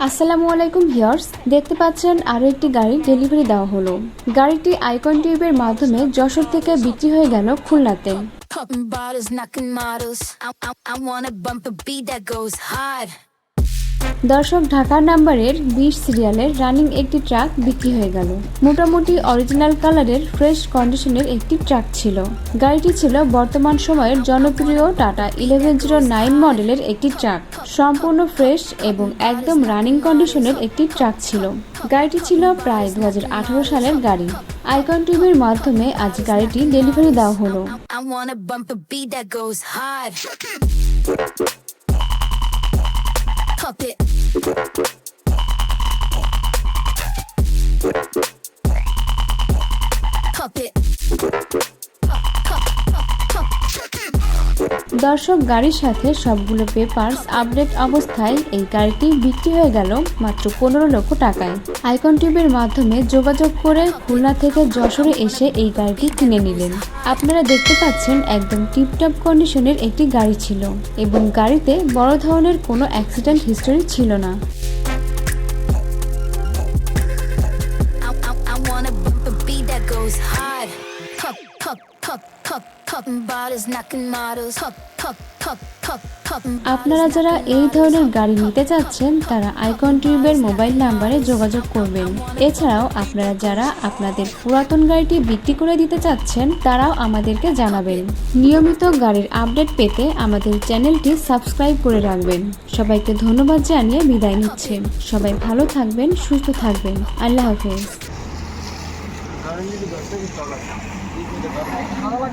আসসালামু আলাইকুম ভিউয়ার্স দেখতে পাচ্ছেন আরও একটি গাড়ি ডেলিভারি দেওয়া হলো গাড়িটি আইকন টিউবের মাধ্যমে যশোর থেকে বিক্রি হয়ে গেল খুলনাতে Popping bottles, knocking models. I, I, I wanna bump a beat that goes hard. দর্শক ঢাকার নাম্বারের বিশ সিরিয়ালের রানিং একটি ট্রাক বিক্রি হয়ে গেল। মোটামুটি অরিজিনাল কালারের ফ্রেশ কন্ডিশনের একটি ট্রাক ছিল। গাড়িটি ছিল বর্তমান সময়ের জনপ্রিয় টাটা ইলেভেন জিরো নাইন মডেলের একটি ট্রাক। সম্পূর্ণ ফ্রেশ এবং একদম রানিং কন্ডিশনের একটি ট্রাক ছিল। গাড়িটি ছিল প্রায় দু হাজার আঠারো সালের গাড়ি। আইকন টিভির মাধ্যমে আজ গাড়িটি ডেলিভারি দেওয়া হলো। Gracias. দর্শক গাড়ির সাথে সবগুলো পেপারস আপডেট অবস্থায় এই গাড়িটি বিক্রি হয়ে গেল মাত্র পনেরো লক্ষ টাকায়। আইকন টিউবের মাধ্যমে যোগাযোগ করে খুলনা থেকে যশোরে এসে এই গাড়িটি কিনে নিলেন। আপনারা দেখতে পাচ্ছেন একদম টিপটপ কন্ডিশনের একটি গাড়ি ছিল এবং গাড়িতে বড় ধরনের কোনো অ্যাক্সিডেন্ট হিস্টোরি ছিল না। Goes hard. আপনারা যারা এই ধরনের গাড়ি নিতে চাচ্ছেন তারা আইকন টিউবের মোবাইল নাম্বারে যোগাযোগ করবেন এছাড়াও আপনারা যারা আপনাদের পুরাতন গাড়িটি বিক্রি করে দিতে চাচ্ছেন তারাও আমাদেরকে জানাবেন নিয়মিত গাড়ির আপডেট পেতে আমাদের চ্যানেলটি সাবস্ক্রাইব করে রাখবেন সবাইকে ধন্যবাদ জানিয়ে বিদায় নিচ্ছে সবাই ভালো থাকবেন সুস্থ থাকবেন আল্লাহ হাফেজ Karanlığı da görsen git Allah. İyi ki de kalmak. Ağlamak